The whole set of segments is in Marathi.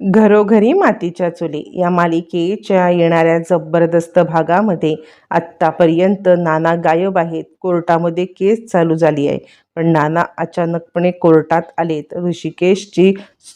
घरोघरी मातीच्या चुली या मालिकेच्या येणाऱ्या जबरदस्त भागामध्ये आत्तापर्यंत नाना गायब आहेत. कोर्टामध्ये केस चालू झाली आहे. पण नाना अचानकपणे कोर्टात आलेत. ऋषिकेशची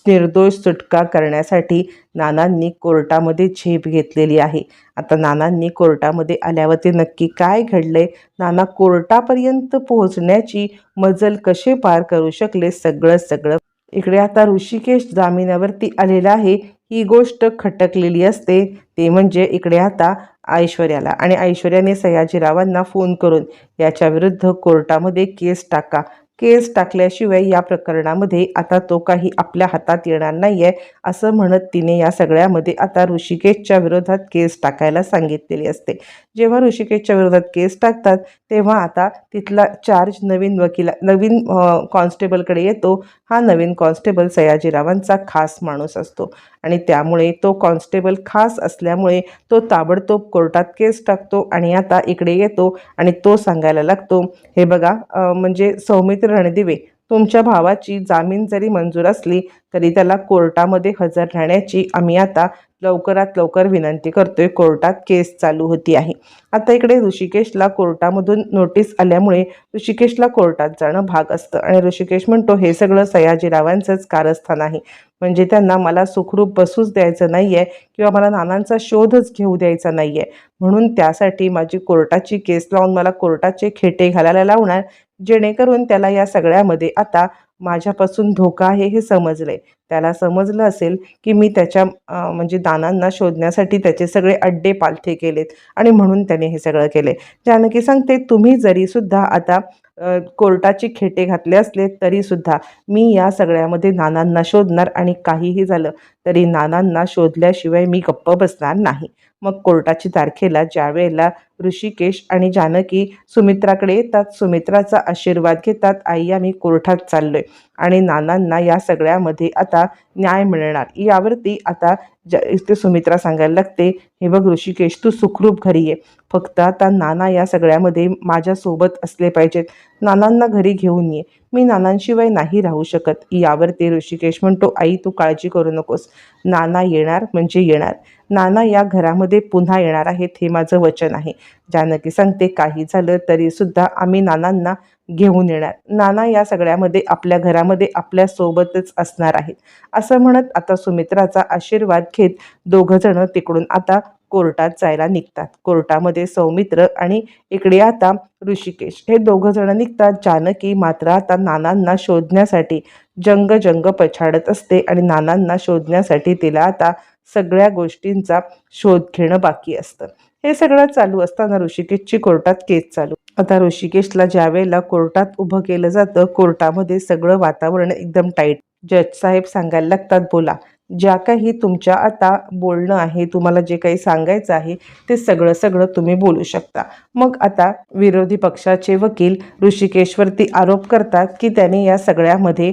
निर्दोष सुटका करण्यासाठी नानांनी कोर्टामध्ये झेप घेतलेली आहे. आता नानांनी कोर्टामध्ये आल्यावर ते नक्की काय घडले नाना कोर्टापर्यंत पोहोचण्याची मजल कसे पार करू शकले? सगळं सगळं इकडे आता ऋषिकेश जामिनावरती आलेला आहे. ही गोष्ट खटकलेली असते. ते म्हणजे इकडे आता ऐश्वर्याला आणि ऐश्वर्याने सयाजीरावांना फोन करून याच्या विरुद्ध कोर्टामध्ये केस टाका. केस टाकल्याशिवाय या प्रकरणामध्ये आता तो काही आपल्या हातात येणार नाही आहे असं म्हणत तिने या सगळ्यामध्ये आता ऋषिकेशच्या विरोधात केस टाकायला सांगितलेली असते. जेव्हा ऋषिकेशच्या विरोधात केस टाकतात तेव्हा आता तिथला चार्ज नवीन वकिला नवीन कॉन्स्टेबलकडे येतो. हा नवीन कॉन्स्टेबल सयाजीरावांचा खास माणूस असतो. आणि त्यामुळे तो कॉन्स्टेबल खास असल्यामुळे तो ताबडतोब कोर्टात केस टाकतो आणि आता इकडे येतो आणि तो सांगायला लागतो हे बघा म्हणजे सौमित्र रणदिवे. तुमच्या भावाची जामीन जरी मंजूर असली तरी त्याला कोर्टामध्ये हजर राहण्याची आम्ही आता लवकरात लवकर विनंती करतोय. कोर्टात केस चालू होती आहे. आता इकडे ऋषिकेशला कोर्टामधून नोटीस आल्यामुळे ऋषिकेशला कोर्टात जाणं भाग असतं. आणि ऋषिकेश म्हणतो हे सगळं सयाजीरावांचंच कारस्थान आहे. म्हणजे त्यांना मला सुखरूप बसूच द्यायचं नाही आहे किंवा मला नानांचा शोधच घेऊ द्यायचा नाही आहे म्हणून त्यासाठी माझी कोर्टाची केस लावून मला कोर्टाचे खेटे घालायला लावणार. जेणेकरून त्याला या सगळ्यामध्ये आता माझ्यापासून धोका आहे हे समजले त्याला समजलं असेल की मी त्याच्या म्हणजे दानांना शोधण्यासाठी त्याचे सगळे अड्डे पालथे केलेत आणि म्हणून त्याने हे सगळं केले जानकी सांगते तुम्ही जरीसुद्धा आता कोर्टाची खेटे घातले असले तरीसुद्धा मी या सगळ्यामध्ये नानांना शोधणार आणि काहीही झालं तरी नानांना शोधल्याशिवाय मी गप्प बसणार नाही. मग कोर्टाची तारखेला ज्यावेळेला ऋषिकेश आणि जानकी सुमित्राकडे येतात सुमित्राचा आशीर्वाद घेतात आई आम्ही कोर्टात चाललोय आणि नानांना या सगळ्यामध्ये आता न्याय मिळणार. यावरती आता ज इथे सुमित्रा सांगायला लागते हे बघ ऋषिकेश तू सुखरूप घरी ये. फक्त आता नाना या सगळ्यामध्ये माझ्यासोबत असले पाहिजेत. नानांना घरी घेऊन ये. मी नानांशिवाय नाही राहू शकत. यावरती ऋषिकेश म्हणतो आई तू काळजी करू नकोस. नाना येणार म्हणजे येणार. नाना या घरामध्ये पुन्हा येणार आहेत हे माझं वचन आहे. जानकी सांगते काही झालं तरी सुद्धा आम्ही नानांना घेऊन येणार. नाना या सगळ्यामध्ये आपल्या घरामध्ये आपल्या सोबतच असणार आहेत. असं म्हणत आता सुमित्राचा आशीर्वाद घेत दोघं जण तिकडून आता कोर्टात जायला निघतात. कोर्टामध्ये सौमित्र आणि इकडे आता ऋषिकेश. हे दोघं जण निघतात. जानकी मात्र आता नानांना शोधण्यासाठी जंग जंग पछाडत असते आणि नानांना शोधण्यासाठी तिला आता सगळ्या गोष्टींचा शोध घेणं बाकी असतं. हे सगळं चालू असताना ऋषिकेशची कोर्टात केस चालू. आता ऋषिकेशला ज्या वेळेला कोर्टात उभं केलं जातं कोर्टामध्ये सगळं वातावरण एकदम टाईट जज साहेब सांगायला लागतात बोला ज्या काही तुमच्या आता बोलणं आहे तुम्हाला जे काही सांगायचं आहे ते सगळं सगळं तुम्ही बोलू शकता. मग आता विरोधी पक्षाचे वकील ऋषिकेशवरती आरोप करतात की त्याने या सगळ्यामध्ये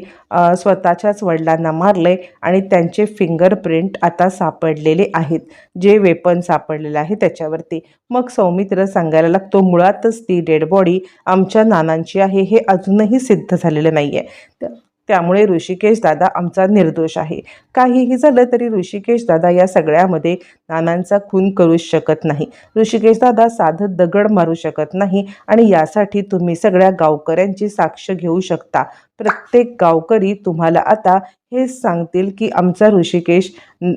स्वतःच्याच वडिलांना मारले आणि त्यांचे फिंगरप्रिंट आता सापडलेले आहेत. जे वेपन सापडलेलं आहे त्याच्यावरती. मग सौमित्र सांगायला लागतो मुळातच ती डेड बॉडी आमच्या नानांची आहे हे अजूनही सिद्ध झालेलं नाही आहे त्यामुळे ऋषिकेश दादा आमचा निर्दोष आहे. काहीही झालं तरी ऋषिकेश दादा या सगळ्यामध्ये नानांचा खून करू शकत नाही. ऋषिकेश दादा साधं दगड मारू शकत नाही आणि यासाठी तुम्ही सगळ्या गावकऱ्यांची साक्ष घेऊ शकता. प्रत्येक गावकरी तुम्हाला आता हेच सांगतील की आमचा ऋषिकेश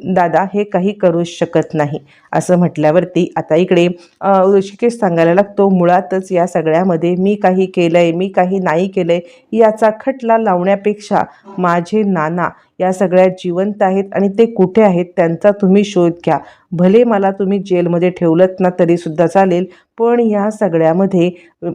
दादा हे काही करूच शकत नाही. असं म्हटल्यावरती आता इकडे ऋषिकेश सांगायला लागतो मुळातच या सगळ्यामध्ये मी काही केलंय मी काही नाही केलंय याचा खटला लावण्यापेक्षा माझे नाना या सगळ्या जिवंत आहेत आणि ते कुठे आहेत त्यांचा तुम्ही शोध घ्या. भले मला तुम्ही जेलमध्ये ठेवलत ना तरीसुद्धा चालेल पण या सगळ्यामध्ये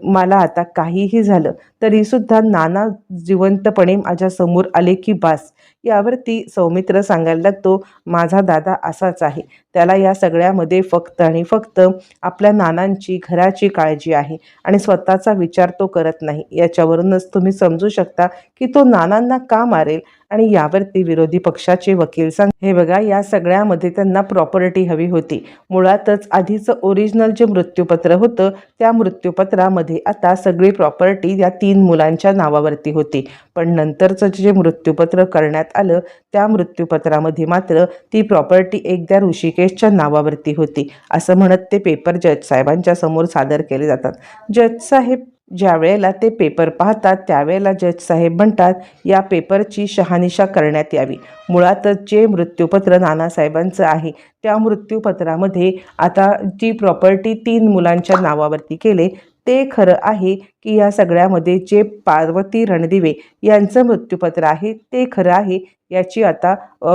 मला आता काहीही झालं तरीसुद्धा नाना जिवंतपणे माझ्यासमोर आले की बास. यावरती सौमित्र सांगायला लागतो माझा दादा असाच आहे. त्याला या सगळ्यामध्ये फक्त आणि फक्त आपल्या नानांची घराची काळजी आहे आणि स्वतःचा विचार तो करत नाही. याच्यावरूनच तुम्ही समजू शकता की तो नानांना का मारेल आणि यावरती विरोधी पक्षाचे वकील सांग हे बघा या सगळ्यामध्ये त्यांना प्रॉपर्टी हवी होती. मुळातच आधीचं ओरिजिनल जे मृत्यूपत्र होतं त्या मृत्यूपत्रामध्ये आता सगळी प्रॉपर्टी या तीन मुलांच्या नावावरती होती. पण नंतरचं जे मृत्यूपत्र करण्यात करण्यात आलं. त्या मृत्यूपत्रामध्ये मात्र ती प्रॉपर्टी एकदा ऋषिकेशच्या नावावरती होती असं म्हणत ते पेपर जज साहेबांच्या समोर सादर केले जातात. जज साहेब ज्या वेळेला ते पेपर पाहतात त्यावेळेला जज साहेब म्हणतात या पेपरची शहानिशा करण्यात यावी. मुळातच जे मृत्यूपत्र नानासाहेबांचं आहे त्या मृत्यूपत्रामध्ये आता जी प्रॉपर्टी तीन मुलांच्या नावावरती केले ते खरं आहे की या सगळ्यामध्ये जे पार्वती रणदिवे यांचं मृत्यूपत्र आहे ते खरं आहे याची आता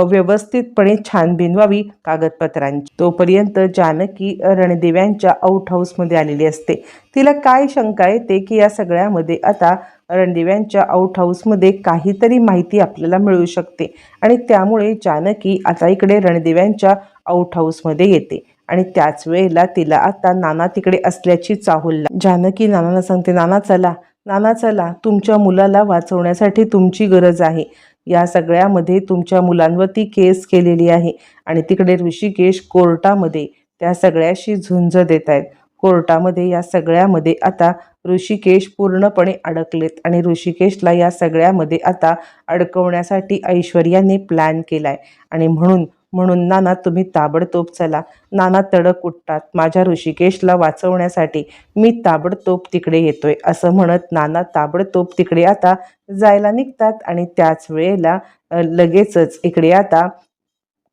व्यवस्थितपणे छानबीन व्हावी कागदपत्रांची. तोपर्यंत जानकी रणदिव्यांच्या आउट हाऊसमध्ये आलेली असते. तिला काय शंका येते की या सगळ्यामध्ये आता रणदिव्यांच्या आउट हाऊसमध्ये काहीतरी माहिती आपल्याला मिळू शकते आणि त्यामुळे जानकी आता इकडे रणदिव्यांच्या आउट हाऊसमध्ये येते. आणि त्याच वेळेला तिला आता नाना तिकडे असल्याची चाहुलला जानकी नानाला सांगते नाना चला नाना चला तुमच्या मुलाला वाचवण्यासाठी तुमची गरज आहे. या सगळ्यामध्ये तुमच्या मुलांवर ती केस केलेली आहे आणि तिकडे ऋषिकेश कोर्टामध्ये त्या सगळ्याशी झुंज देत आहेत. कोर्टामध्ये या सगळ्यामध्ये आता ऋषिकेश पूर्णपणे अडकलेत आणि ऋषिकेशला या सगळ्यामध्ये आता अडकवण्यासाठी ऐश्वर्याने प्लॅन केला आहे आणि म्हणून म्हणून नाना तुम्ही ताबडतोब चला. नाना तडक उठतात. माझ्या ऋषिकेशला वाचवण्यासाठी मी ताबडतोब तिकडे येतोय असं म्हणत नाना ताबडतोब तिकडे आता जायला निघतात आणि त्याच वेळेला लगेचच इकडे आता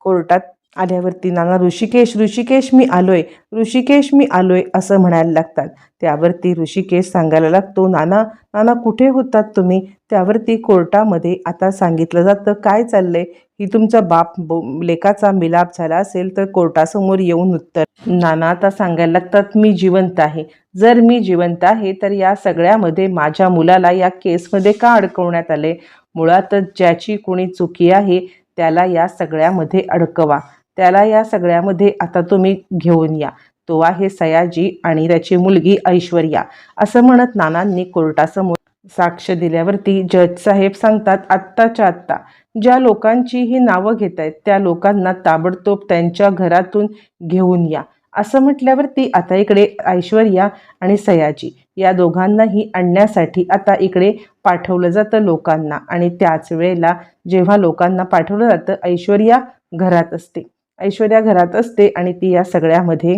कोर्टात आल्यावरती नाना ऋषिकेश ऋषिकेश मी आलोय. ऋषिकेश मी आलोय असं म्हणायला लागतात. त्यावरती ऋषिकेश सांगायला लागतो नाना नाना कुठे होतात तुम्ही? त्यावरती कोर्टामध्ये आता सांगितलं जातं काय चाललंय? की तुमचा बाप बो- लेकाचा मिलाप झाला असेल तर कोर्टासमोर येऊन उत्तर. नाना आता सांगायला लागतात मी जिवंत आहे. जर मी जिवंत आहे तर या सगळ्यामध्ये माझ्या मुलाला या केसमध्ये का अडकवण्यात आले? मुळातच ज्याची कोणी चुकी आहे त्याला या सगळ्यामध्ये अडकवा. त्याला या सगळ्यामध्ये आता तुम्ही घेऊन या. तो आहे सयाजी आणि त्याची मुलगी ऐश्वर्या असं म्हणत नानांनी कोर्टासमोर साक्ष दिल्यावरती जज साहेब सांगतात आत्ताच्या आत्ता ज्या लोकांची ही नावं घेत आहेत त्या लोकांना ताबडतोब त्यांच्या घरातून घेऊन या. असं म्हटल्यावरती आता इकडे ऐश्वर्या आणि सयाजी या दोघांनाही आणण्यासाठी आता इकडे पाठवलं जातं लोकांना आणि त्याच वेळेला जेव्हा लोकांना पाठवलं जातं ऐश्वर्या घरात असते. ऐश्वर्या घरात असते आणि ती या सगळ्यामध्ये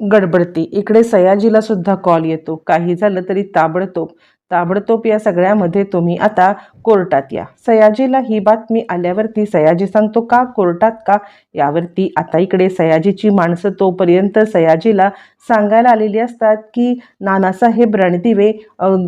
गडबडते. इकडे सयाजीला सुद्धा कॉल येतो. काही झालं तरी ताबडतोब ताबडतोब या सगळ्यामध्ये तुम्ही आता कोर्टात या. सयाजीला ही बातमी आल्यावरती सयाजी सांगतो का कोर्टात का? यावरती आता इकडे सयाजीची माणसं तोपर्यंत सयाजीला सांगायला आलेली असतात की नानासाहेब रणदिवे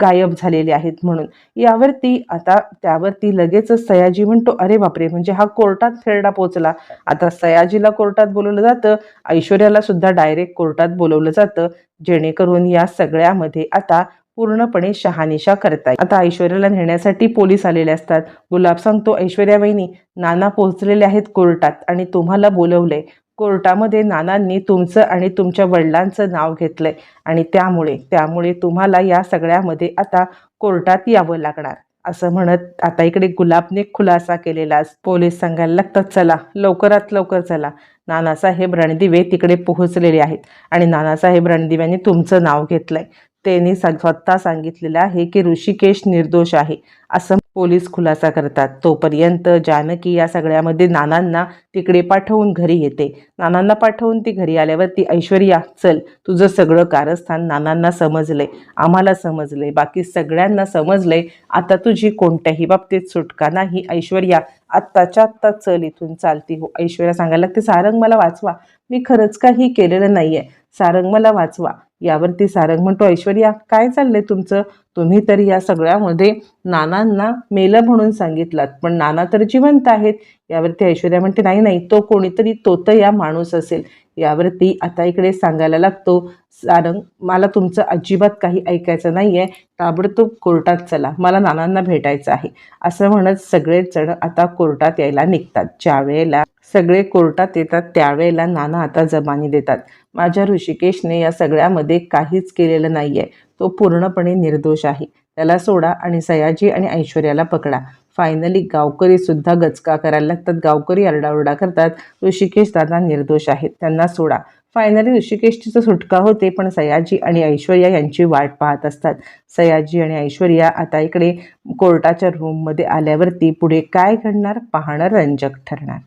गायब झालेले आहेत म्हणून. यावरती आता त्यावरती लगेचच सयाजी म्हणतो अरे बापरे म्हणजे हा कोर्टात खेळडा पोचला. आता सयाजीला कोर्टात बोलवलं जातं ऐश्वर्याला सुद्धा डायरेक्ट कोर्टात बोलवलं जातं जेणेकरून या सगळ्यामध्ये आता पूर्णपणे शहानिशा करताय आता ऐश्वर्याला नेण्यासाठी पोलीस आलेले असतात. गुलाब सांगतो ऐश्वर्या वहिनी नाना पोहोचलेले आहेत कोर्टात आणि तुम्हाला बोलवलंय. कोर्टामध्ये नानांनी तुमचं आणि तुमच्या वडिलांचं नाव घेतलंय आणि त्यामुळे त्यामुळे तुम्हाला या सगळ्यामध्ये आता कोर्टात यावं लागणार. असं म्हणत आता इकडे गुलाबने खुलासा केलेला पोलीस सांगायला लागतात चला लवकरात लवकर चला. नानासाहेब रणदिवे तिकडे पोहोचलेले आहेत आणि नानासाहेब रणदिव्यांनी तुमचं नाव घेतलंय. त्यांनी स्वतः सांगितलेलं आहे की ऋषिकेश निर्दोष आहे असं पोलीस खुलासा करतात. तोपर्यंत जानकी या सगळ्यामध्ये नानांना तिकडे पाठवून घरी येते. नानांना पाठवून ती घरी आल्यावरती ऐश्वर्या चल तुझं सगळं कारस्थान नानांना समजलंय आम्हाला समजलंय बाकी सगळ्यांना समजलंय. आता तुझी कोणत्याही बाबतीत सुटका नाही. ऐश्वर्या आत्ताच्या आत्ता चल इथून चालती हो. ऐश्वर्या सांगायला लागते सारंग मला वाचवा. मी खरंच काही केलेलं नाहीये. सारंग मला वाचवा. यावरती सारंग म्हणतो ऐश्वर्या काय चाललंय तुमचं? तुम्ही तर या सगळ्यामध्ये नानांना मेलं म्हणून सांगितलात पण नाना तर जिवंत आहेत. यावरती ऐश्वर्या म्हणते नाही नाही तो कोणीतरी तोत या माणूस असेल. यावरती आता इकडे सांगायला लागतो सारंग मला तुमचं अजिबात काही ऐकायचं नाही आहे ताबडतोब कोर्टात चला मला नानांना भेटायचं आहे. असं म्हणत सगळेच जण आता कोर्टात यायला निघतात. ज्या वेळेला सगळे कोर्टात येतात त्यावेळेला नाना आता जबानी देतात. माझ्या ऋषिकेशने या सगळ्यामध्ये काहीच केलेलं नाही आहे तो पूर्णपणे निर्दोष आहे. त्याला सोडा आणि सयाजी आणि ऐश्वर्याला पकडा. फायनली गावकरी सुद्धा गचका करायला लागतात. गावकरी आरडाओरडा करतात. ऋषिकेश दादा निर्दोष आहेत. त्यांना सोडा. फायनली ऋषिकेशची सुटका होते पण सयाजी आणि ऐश्वर्या यांची वाट पाहत असतात. सयाजी आणि ऐश्वर्या आता इकडे कोर्टाच्या रूममध्ये आल्यावरती पुढे काय घडणार? पाहणं रंजक ठरणार.